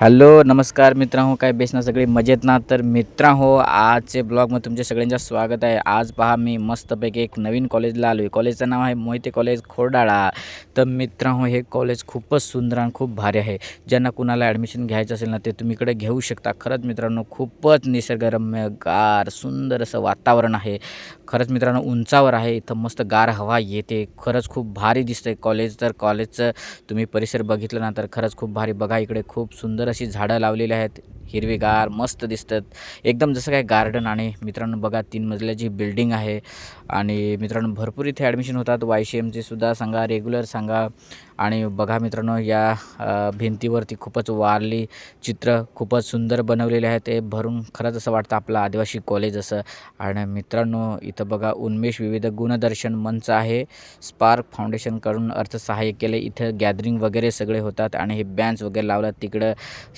Hello नमस्कार मित्रांनो काय बेसना सगळे मजेत ना? तर मित्रांनो आजचे ब्लॉगमध्ये तुमच्या सगळ्यांचं स्वागत आहे. आज पहा मी मस्तपैकी एक नवीन कॉलेजला आलो आहे कॉलेजचं नाव आहे मोहिते कॉलेज खोडाळा तर मित्रांनो हे कॉलेज खूपच सुंदर आणि खूप भारी आहे. ज्यांना कुणाला ॲडमिशन घ्यायचं असेल ना ते तुम्ही इकडे घेऊ शकता. खरंच मित्रांनो खूपच निसर्गरम्य गार सुंदर असं वातावरण आहे. खरंच मित्रांनो उंचावर आहे. इथं मस्त गार हवा येते. खरंच खूप भारी दिसतं कॉलेज. तर कॉलेजचं तुम्ही परिसर बघितलं ना तर खरंच खूप भारी. बघा इकडे खूप सुंदर अशी झाडं लावलेली आहेत. हिरवीगार मस्त दिसतात. एकदम जसं काय गार्डन आणि मित्रांनो बघा तीन मजल्याची बिल्डिंग आहे आणि मित्रांनो भरपूर इथे ॲडमिशन होतात. वाय सी एमचे सुद्धा सांगा रेग्युलर सांगा. आणि बघा मित्रांनो या भिंतीवरती खूपच वारली चित्र खूपच सुंदर बनवलेले आहेत ते भरून खरंच असं वाटतं आपलं आदिवासी कॉलेज असं. आणि मित्रांनो इथं बघा उन्मेष विविध गुणदर्शन मंच आहे. स्पार्क फाउंडेशनकडून अर्थसहाय्य केले. इथं गॅदरिंग वगैरे सगळे होतात आणि हे बँच वगैरे लावतात तिकडं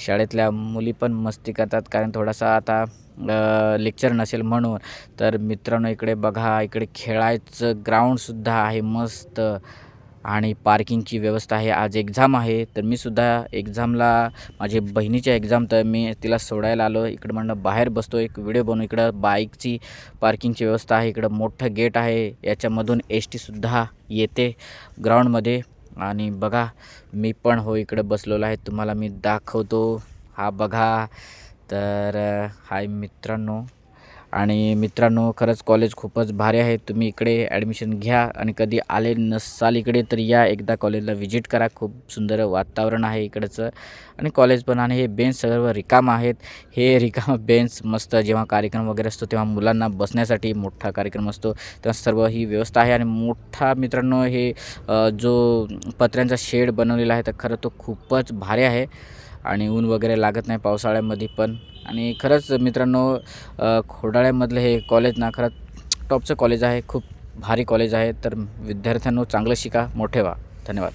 शाळेतल्या मुली पण मस्ती करतात. कारण थोडासा आता लेक्चर नसेल म्हणून तर मित्रांनो इकडे बघा इकडे खेळायचं ग्राउंडसुद्धा आहे मस्त. आणि पार्किंगची व्यवस्था आहे. आज एक्झाम आहे. तर मी सुद्धा एक्झामला माझी बहिणीची एक्झाम तर मी तिला सोडायला आलो. इकडं म्हणणं बाहेर बसतो. एक व्हिडिओ बनवू. इकडं बाईकची पार्किंगची व्यवस्था आहे. इकडं मोठं गेट आहे. याच्यामधून एस टीसुद्धा येते ग्राउंडमध्ये आणि बघा मी पण हो इकडं बसलेलो आहे. तुम्हाला मी दाखवतो. हा बघा. तर हाय मित्रांनो. आणि मित्रांनो खरंच कॉलेज खूपच भारी आहे. तुम्ही इकडे ॲडमिशन घ्या. आणि कधी आले नसाल इकडे तर या एकदा कॉलेजला व्हिजिट करा. खूप सुंदर वातावरण आहे इकडचं. आणि कॉलेज पण आणि हे बेंच सर्व रिकाम आहेत. हे रिकाम बेंच मस्त जेव्हा कार्यक्रम वगैरे असतो तेव्हा मुलांना बसण्यासाठी मोठा कार्यक्रम असतो. तेव्हा सर्व ही व्यवस्था आहे. आणि मोठा मित्रांनो हे जो पत्र्यांचा शेड बनवलेला आहे तर खरं तो खूपच भारी आहे. आणि ऊन वगैरे लागत नाही पावसाळ्यामध्ये पण. आणि खरंच मित्रांनो खोडाळ्यामधलं हे कॉलेज ना खरंच टॉपचं कॉलेज आहे. खूप भारी कॉलेज आहे. तर विद्यार्थ्यांनो चांगलं शिका मोठे व्हा. धन्यवाद.